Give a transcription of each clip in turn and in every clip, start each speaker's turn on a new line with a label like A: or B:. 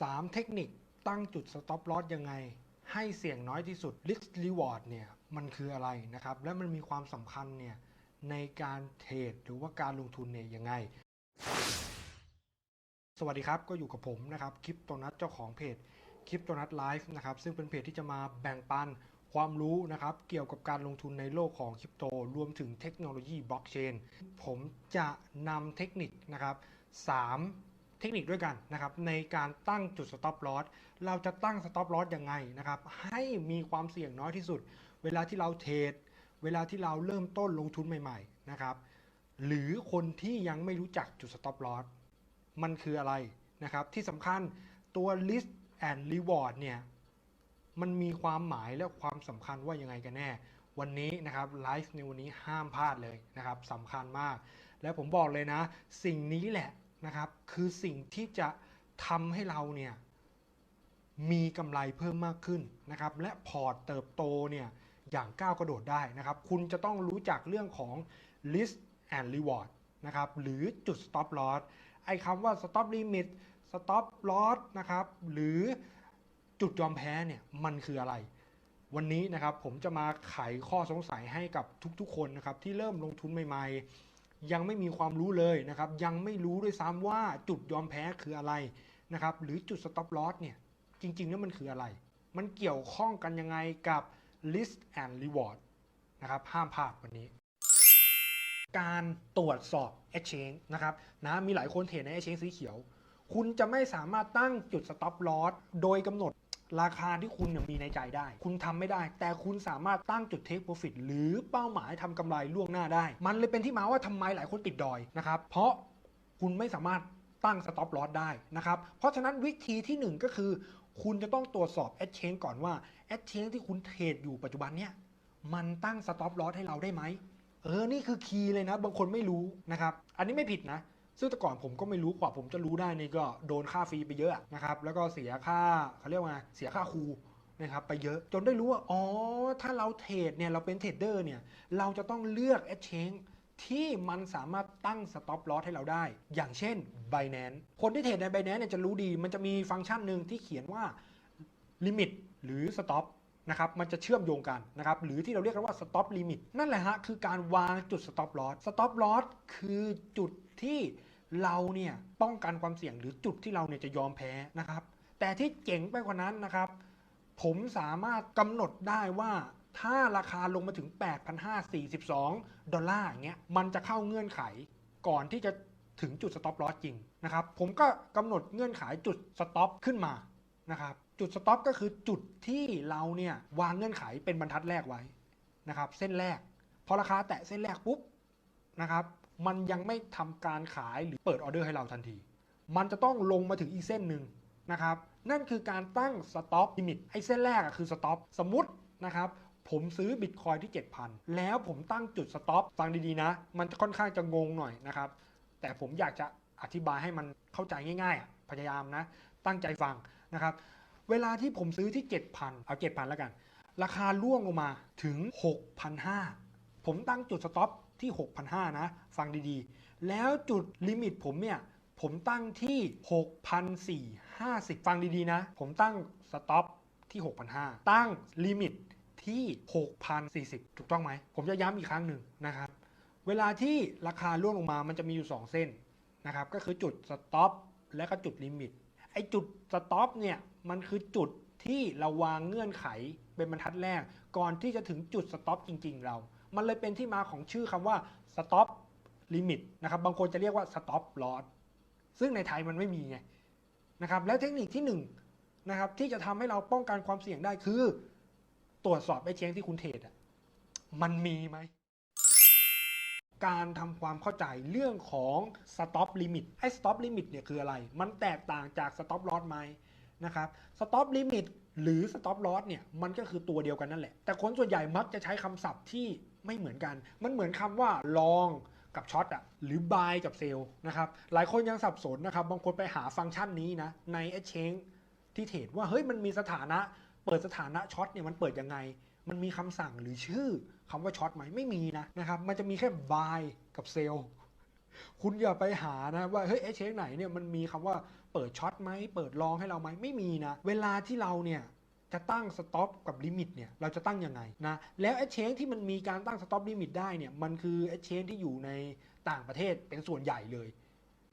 A: 3 เทคนิคตั้งจุด stop loss ยังไง ให้เสี่ยงน้อยที่สุด risk reward เนี่ยมันคืออะไรนะครับ และมันมีความสำคัญเนี่ยในการเทรดหรือว่าการลงทุนเนี่ยยังไง สวัสดีครับก็อยู่กับผมนะครับคลิปโตนัทเจ้าของเพจคลิปโตนัทไลฟ์นะครับซึ่งเป็นเพจที่จะมาแบ่งปันความรู้นะครับเกี่ยวกับการลงทุนในโลกของคริปโต รวมถึงเทคโนโลยีบล็อกเชนผมจะนำเทคนิคนะครับ3 เทคนิคด้วยกันนะครับในการตั้งจุด stop loss เราจะตั้ง stop loss ยังไงนะครับให้มีความเสี่ยงน้อยที่สุด เวลาที่เราเทรดเวลาที่เราเริ่มต้นลงทุนใหม่ๆนะครับหรือคนที่ยังไม่รู้จักจุด stop loss มันคืออะไรนะครับที่สำคัญตัว list and reward เนี่ยมันมีความหมายและความสำคัญว่ายังไงกันแน่ วันนี้นะครับไลฟ์ในวันนี้ห้ามพลาดเลยนะครับสำคัญมาก และผมบอกเลยนะ สิ่งนี้แหละ นะครับ คือสิ่งที่จะทำให้เราเนี่ยมีกำไรเพิ่มมากขึ้นนะครับ และพอร์ตเติบโตเนี่ยอย่างก้าวกระโดดได้นะครับ คุณจะต้องรู้จักเรื่องของ list and reward นะครับหรือจุด stop loss ไอ้คำว่า stop limit stop loss นะครับหรือจุดยอมแพ้เนี่ยมันคืออะไร วันนี้นะครับผมจะมาไขข้อสงสัยให้กับทุกๆคนนะครับที่เริ่มลงทุนใหม่ๆ ยังไม่มีความรู้เลยนะครับ ยังไม่รู้ด้วยซ้ำว่าจุดยอมแพ้คืออะไรนะครับ หรือจุด stop loss เนี่ยจริงๆแล้วมันคืออะไร มันเกี่ยวข้องกันยังไงกับ list and reward นะครับ ห้ามพลาดวันนี้การตรวจสอบ exchange นะครับนะมีหลายคนเทรดใน exchange สีเขียว คุณจะไม่สามารถตั้งจุด stop loss โดยกำหนด ราคาที่คุณมีในใจได้ คุณทำไม่ได้ แต่คุณสามารถตั้งจุด take profit หรือเป้าหมายทำกำไรล่วงหน้าได้ มันเลยเป็นที่มาว่าทำไมหลายคนติดดอยนะครับ เพราะคุณไม่สามารถตั้ง stop loss ได้นะครับ เพราะฉะนั้นวิธีที่หนึ่งก็คือ คุณจะต้องตรวจสอบ exchange ก่อนว่า exchange ที่คุณเทรดอยู่ปัจจุบันเนี่ยมันตั้ง stop loss ให้เราได้ไหมเออ นี่คือคีย์เลยนะ บางคนไม่รู้นะครับ อันนี้ไม่ผิดนะ ซึ่งแต่ก่อนผมก็ไม่รู้กว่าผมจะรู้ได้นี่ก็โดนค่าฟรีไปเยอะนะครับแล้วก็เสียค่าเขาเรียกว่าไงเสียค่าครูนะครับไปเยอะจนได้รู้ว่าอ๋อถ้าเราเทรดเนี่ยเราเป็นเทรดเดอร์เนี่ยเราจะต้องเลือก exchange ที่มันสามารถตั้ง stop loss ให้เราได้ อย่างเช่น Binance คนที่เทรดใน Binance เนี่ยจะรู้ดี มันจะมีฟังก์ชันหนึ่งที่เขียนว่า limit หรือ stop นะครับ มันจะเชื่อมโยงกันนะครับ หรือที่เราเรียกกันว่า stop limit นั่นแหละฮะ คือการวางจุด stop loss stop loss คือจุดที่ เราเนี่ยป้องกันความเสี่ยงหรือจุดที่เราเนี่ยจะยอมแพ้นะครับ แต่ที่เจ๋งไปกว่านั้นนะครับ ผมสามารถกำหนดได้ว่าถ้าราคาลงมาถึง 8,542 ดอลลาร์อย่างเงี้ยมันจะเข้าเงื่อนไขก่อนที่จะถึงจุด stop loss จริงนะครับ ผมก็กำหนดเงื่อนไขจุด stop ขึ้นมานะครับจุด stop ก็คือจุดที่เราเนี่ยวางเงื่อนไขเป็นบรรทัดแรกไว้นะครับ เส้นแรก พอราคาแตะเส้นแรกปุ๊บ นะครับ มันยังไม่ทำการขายหรือเปิดออเดอร์ให้เราทันที มันจะต้องลงมาถึงอีกเส้นหนึ่งนะครับ นั่นคือการตั้ง stop limit ไอ้เส้นแรกคือ stop สมมตินะครับผมซื้อบิตคอยที่ 7,000 แล้วผมตั้งจุด stop ฟังดีๆนะ มันค่อนข้างจะงงหน่อยนะครับ แต่ผมอยากจะอธิบายให้มันเข้าใจง่ายๆ พยายามนะ ตั้งใจฟังนะครับ เวลาที่ผมซื้อที่ 7,000 เอา 7,000 แล้วกัน ราคาล่วงลงมาถึง 6,500 ผมตั้งจุด stop ที่ 6,500 นะ ฟังดีๆ แล้วจุดลิมิตผมเนี่ย ผมตั้งที่ 6,450 ฟังดีๆ นะ ผมตั้ง stop ที่ 6,500 ตั้งลิมิตที่ 6,040 ถูกต้องไหม ผมจะย้ำอีกครั้งหนึ่งนะครับ เวลาที่ราคาล่วงลงมามันจะมีอยู่ 2 เส้นนะครับ ก็คือจุด stop และก็จุดลิมิต ไอจุด stop เนี่ย มันคือจุดที่เราวางเงื่อนไขเป็นบรรทัดแรก ก่อนที่จะถึงจุด stop จริง ๆ เรา มันเลยเป็นที่มาของชื่อคำว่า stop limit นะครับ บางคนจะเรียกว่า stop loss ซึ่งในไทยมันไม่มีไงนะครับ และเทคนิคที่1นงนะครับที่จะทำให้เราป้องกันความเสี่ยงได้คือ ตรวจสอบไอ้เชงที่คุณเทรดอะมันมีไหม การทำความเข้าใจเรื่องของ stop limit ไอ้ stop limit เนี่ยคืออะไร มันแตกต่างจาก stop loss ไหมนะครับ stop limit หรือ stop loss เนี่ยมันก็คือตัวเดียวกันนั่นแหละ แต่คนส่วนใหญ่มักจะใช้คำศัพท์ที่ ไม่เหมือนกัน มันเหมือนคำว่า long กับช็อตอะหรือ buy กับ sell นะครับหลายคนยังสับสนนะครับ บางคนไปหาฟังก์ชันนี้นะใน exchange ที่เทรดว่าเฮ้ยมันมีสถานะเปิดสถานะช็อตเนี่ยมันเปิดยังไง มันมีคำสั่งหรือชื่อคำว่าช็อตไหมไม่มีนะนะครับมันจะมีแค่ buy กับ sell คุณอย่าไปหานะว่าเฮ้ย exchange ไหนเนี่ยมันมีคำว่าเปิดช็อตไหมเปิดลองให้เราไหมไม่มีนะ เวลาที่เราเนี่ย จะตั้งสต็อปกับลิมิตเนี่ยเราจะตั้งยังไงนะแล้วไอ้เชนที่มันมีการตั้งสต็อปลิมิตได้เนี่ยมันคือไอ้เชนที่อยู่ในต่างประเทศเป็นส่วนใหญ่เลย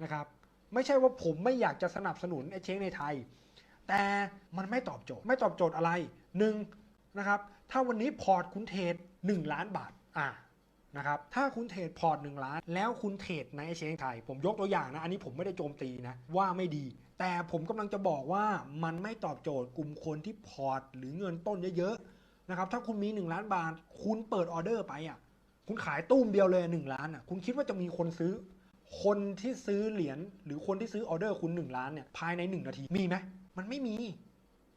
A: นะครับไม่ใช่ว่าผมไม่อยากจะสนับสนุนไอ้เชนในไทย แต่มันไม่ตอบโจทย์ไม่ตอบโจทย์อะไรหนึ่งนะครับถ้าวันนี้พอร์ตคุณเทรด1ล้านบาทอ่านะครับถ้าคุณเทรดพอร์ต1ล้าน แล้วคุณเทรดในไอเชนไทย ผมยกตัวอย่างนะอันนี้ผมไม่ได้โจมตีนะว่าไม่ดี แต่ผมกำลังจะบอกว่ามันไม่ตอบโจทย์กลุ่มคนที่พอร์ต หรือเงินต้นเยอะๆนะครับถ้าคุณมี 1 ล้านบาท คุณเปิดออเดอร์ไปอะคุณขายตุ้มเดียวเลย1ล้านอะคุณคิดว่าจะมีคนซื้อ คนที่ซื้อเหรียญหรือคนที่ซื้อออเดอร์คุณ 1 ล้านเนี่ยภายใน 1 นาทีมีไหมมันไม่มี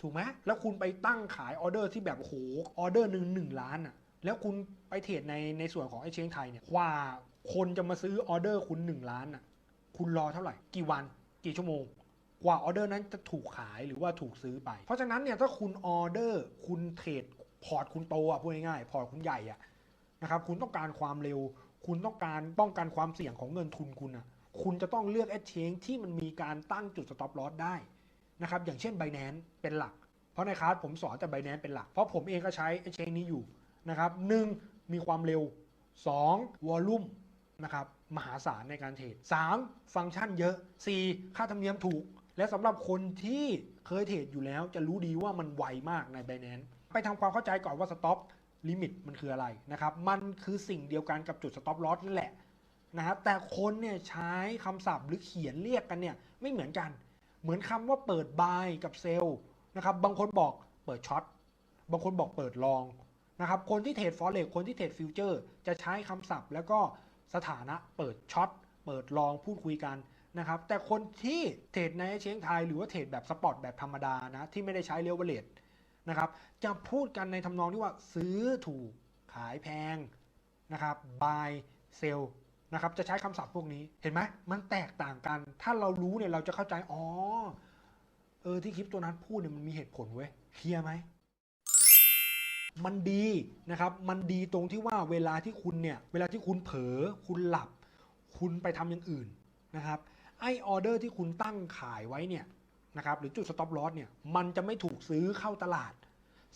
A: ถูกไหมแล้วคุณไปตั้งขายออเดอร์ที่แบบโอ้โหออเดอร์หนึ่งหนึ่งล้านอะแล้วคุณไปเทรดในในส่วนของไอเชนไทยเนี่ยกว่าคนจะมาซื้อออเดอร์คุณ 1 ล้านอะคุณรอเท่าไหร่ กี่วัน กี่ชั่วโมง กว่าออเดอร์นั้นจะถูกขายหรือว่าถูกซื้อไป เพราะฉะนั้นเนี่ยถ้าคุณออเดอร์คุณเทรดพอร์ตคุณโตอะพูดง่ายๆพอร์ตคุณใหญ่อะนะครับคุณต้องการความเร็ว คุณต้องการป้องกันความเสี่ยงของเงินทุนคุณอะคุณจะต้องเลือก exchange ที่มันมีการตั้งจุด stop loss ได้นะครับอย่างเช่น Binance เป็นหลัก เพราะในคลาสผมสอนแต่ Binance เป็นหลัก เพราะผมเองก็ใช้ exchange นี้อยู่นะครับหนึ่งมีความเร็ว 2. วอลลุ่มนะครับมหาศาลในการเทรด 3. ฟังก์ชันเยอะ 4. ค่าธรรมเนียมถูก และสำหรับคนที่เคยเทรดอยู่แล้วจะรู้ดีว่ามันไวมากใน Binance ไปทำความเข้าใจก่อนว่า stop limit มันคืออะไรนะครับ มันคือสิ่งเดียวกันกับจุด stop loss นั่นแหละนะครับแต่คนเนี่ยใช้คำศัพท์หรือเขียนเรียกกันเนี่ยไม่เหมือนกัน เหมือนคำว่าเปิด buy กับ sell นะครับ บางคนบอกเปิดช็อต บางคนบอกเปิดลองนะครับ คนที่เทรด forex คนที่เทรดฟิวเจอร์จะใช้คำศัพท์ แล้วก็สถานะเปิดช็อต เปิดลองพูดคุยกัน นะครับแต่คนที่เทรดในเชียงไทยหรือว่าเทรดแบบสปอร์ตแบบธรรมดานะที่ไม่ได้ใช้เรียวเวลเลตนะครับจะพูดกันในทำนองที่ว่าซื้อถูกขายแพงนะครับ buy sell นะครับจะใช้คำศัพท์พวกนี้เห็นไหมมันแตกต่างกัน ถ้าเรารู้เนี่ยเราจะเข้าใจ อ๋อ เออที่คลิปตัวนั้นพูดเนี่ยมันมีเหตุผลเว้ยเคลียร์ไหม มันดีนะครับ มันดีตรงที่ว่าเวลาที่คุณเนี่ย เวลาที่คุณเผลอคุณหลับ คุณไปทำอย่างอื่นนะครับ อออเดอร์ที่คุณตั้งขายไว้เนี่ยนะครับหรือจุด stop loss เนี่ยมันจะไม่ถูกซื้อเข้าตลาด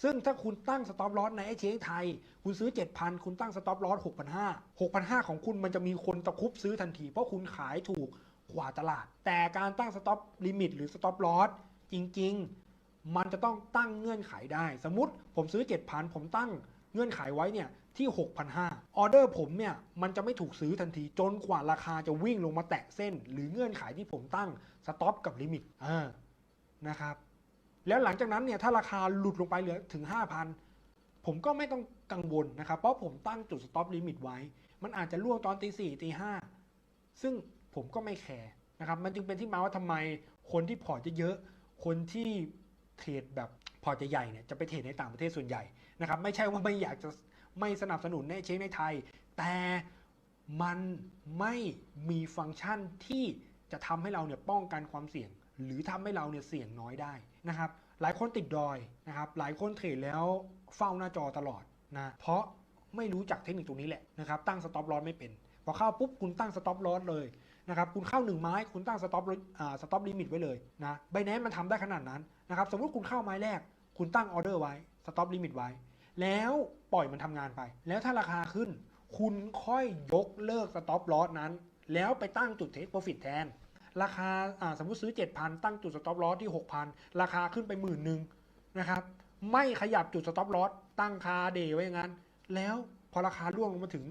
A: ซึ่งถ้าคุณตั้ง stop loss ในไอเชงไทย คุณซื้อ 7,000 คุณตั้ง stop loss 6,500 6,500 ของคุณมันจะมีคนตะคุบซื้อทันที เพราะคุณขายถูกกว่าตลาด แต่การตั้ง stop limit หรือ stop loss จริง ๆ มันจะต้องตั้งเงื่อนไขได้ สมมติผมซื้อ 7,000 ผมตั้งเงื่อนไขไว้เนี่ย ที่ 6,500 ออเดอร์ผมเนี่ย มันจะไม่ถูกซื้อทันทีจนกว่าราคาจะวิ่งลงมาแตะเส้น หรือเงื่อนไขที่ผมตั้งสต็อปกับลิมิตนะครับ แล้วหลังจากนั้นเนี่ย ถ้าราคาหลุดลงไปเหลือถึง 5,000 ผมก็ไม่ต้องกังวลนะครับ เพราะผมตั้งจุดสต็อปลิมิตไว้ มันอาจจะล่วงตอนตีสี่ตีห้าซึ่งผมก็ไม่แคร์นะครับ มันจึงเป็นที่มาว่าทำไมคนที่พอร์ตเยอะๆคนที่เทรดแบบพอร์ตใหญ่เนี่ยจะไปเทรดในต่างประเทศส่วนใหญ่นะครับ ไม่ใช่ว่าไม่อยากจะ ไม่สนับสนุนในเช็คในไทย แต่มันไม่มีฟังก์ชันที่จะทำให้เราเนี่ยป้องกันความเสี่ยง หรือทำให้เราเนี่ยเสี่ยงน้อยได้นะครับ หลายคนติดดอยนะครับ หลายคนเทรดแล้วเฝ้าหน้าจอตลอดนะเพราะไม่รู้จักเทคนิคตรงนี้แหละนะครับ ตั้งสต็อปลอสไม่เป็นพอเข้าปุ๊บคุณตั้งสต็อปลอสเลยนะครับคุณเข้า 1 ไม้คุณตั้งสต็อปอ่าสต็อปลิมิตไว้เลยนะไบแนนมันทำได้ขนาดนั้นนะครับสมมติคุณเข้าไม้แรก คุณตั้งออเดอร์ไว้สต็อปลิมิตไว้ แล้วปล่อยมันทำงานไป แล้วถ้าราคาขึ้น คุณค่อยยกเลิกสต็อปลอสนั้น แล้วไปตั้งจุดเทคโปรฟิตแทน ราคาสมมติซื้อ 7,000 ตั้งจุดสต็อปลอสที่ 6,000 ราคาขึ้นไปหมื่นหนึ่งนะครับไม่ขยับจุดสต็อปลอสตั้งคาเดย์ไว้อย่างนั้น แล้วพอราคาร่วงลงมาถึง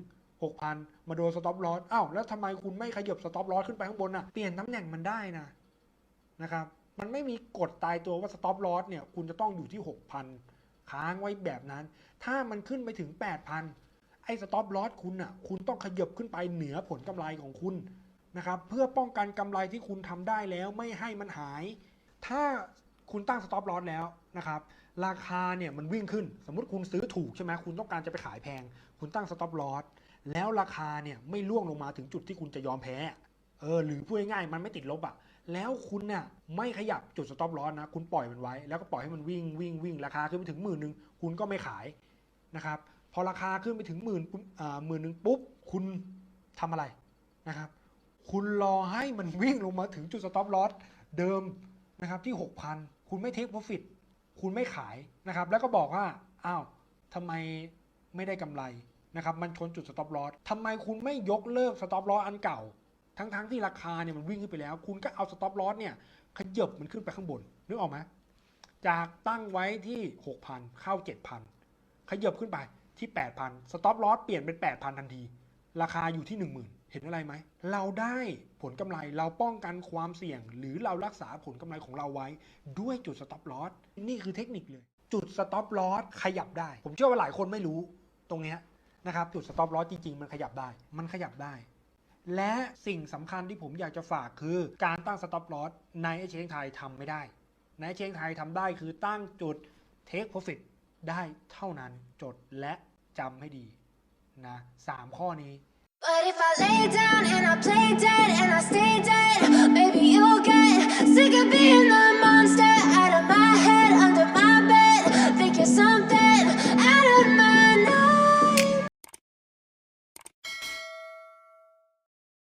A: 6,000 มาโดนสต็อปลอสอ้าวแล้วทำไมคุณไม่ขยับสต็อปลอสขึ้นไปข้างบนอะเปลี่ยนตำแหน่งมันได้นะนะครับมันไม่มีกฎตายตัวว่าสต็อปลอสเนี่ยคุณจะต้องอยู่ที่ 6,000 ค้างไว้แบบนั้น ถ้ามันขึ้นไปถึง 8,000 ไอ้สต็อปลอสคุณอะ คุณต้องขยับขึ้นไปเหนือผลกำไรของคุณนะครับเพื่อป้องกันกำไรที่คุณทำได้แล้วไม่ให้มันหาย ถ้าคุณตั้งสต็อปลอสแล้วนะครับราคาเนี่ยมันวิ่งขึ้น สมมติคุณซื้อถูกใช่ไหมคุณต้องการจะไปขายแพง คุณตั้งสต็อปลอสแล้วราคาเนี่ยไม่ล่วงลงมาถึงจุดที่คุณจะยอมแพ้เออหรือพูดง่ายๆมันไม่ติดลบอะ่ะ แล้วคุณเนี่ยไม่ขยับจุดสต็อปลอสนะ คุณปล่อยมันไว้ แล้วก็ปล่อยให้มันวิ่งวิ่งวิ่งราคาขึ้นไปถึงหมื่นหนึ่งคุณก็ไม่ขายนะครับ พอราคาขึ้นไปถึงหมื่นหมื่นหนึ่งปุ๊บ คุณทำอะไรนะครับ คุณรอให้มันวิ่งลงมาถึงจุดสต็อปลอสเดิมนะครับที่ 6,000 คุณไม่เทค profit คุณไม่ขายนะครับ แล้วก็บอกว่าอ้าวทำไมไม่ได้กำไรนะครับ มันชนจุด stop loss ทำไมคุณไม่ยกเลิก stop loss อันเก่า ทั้งๆที่ราคาเนี่ยมันวิ่งขึ้นไปแล้ว คุณก็เอา stop loss เนี่ยขยับมันขึ้นไปข้างบนนึกออกไหมจากตั้งไว้ที่ 6,000 เข้า 7,000 ขยับขึ้นไปที่ 8,000 stop loss เปลี่ยนเป็น 8,000 ทันที ราคาอยู่ที่ 10,000 เห็นอะไรไหม เราได้ผลกำไรเราป้องกันความเสี่ยง หรือเรารักษาผลกำไรของเราไว้ ด้วยจุด stop loss นี่คือเทคนิคเลย จุด stop loss ขยับได้ ผมเชื่อว่าหลายคนไม่รู้ตรงเนี้ยนะครับจุด stop loss จริงๆ มันขยับได้ มันขยับได้ และสิ่งสำคัญที่ผมอยากจะฝากคือการตั้ง stop loss ในเอเชงไทยทำไม่ได้ ในเอเชงไทยทำได้คือตั้งจุด take profit ได้เท่านั้นจดและจำให้ดีนะสามข้อนี้
B: But if I lay down and I play dead and I stay dead, maybe you'll get sick of being the monster out of my head under my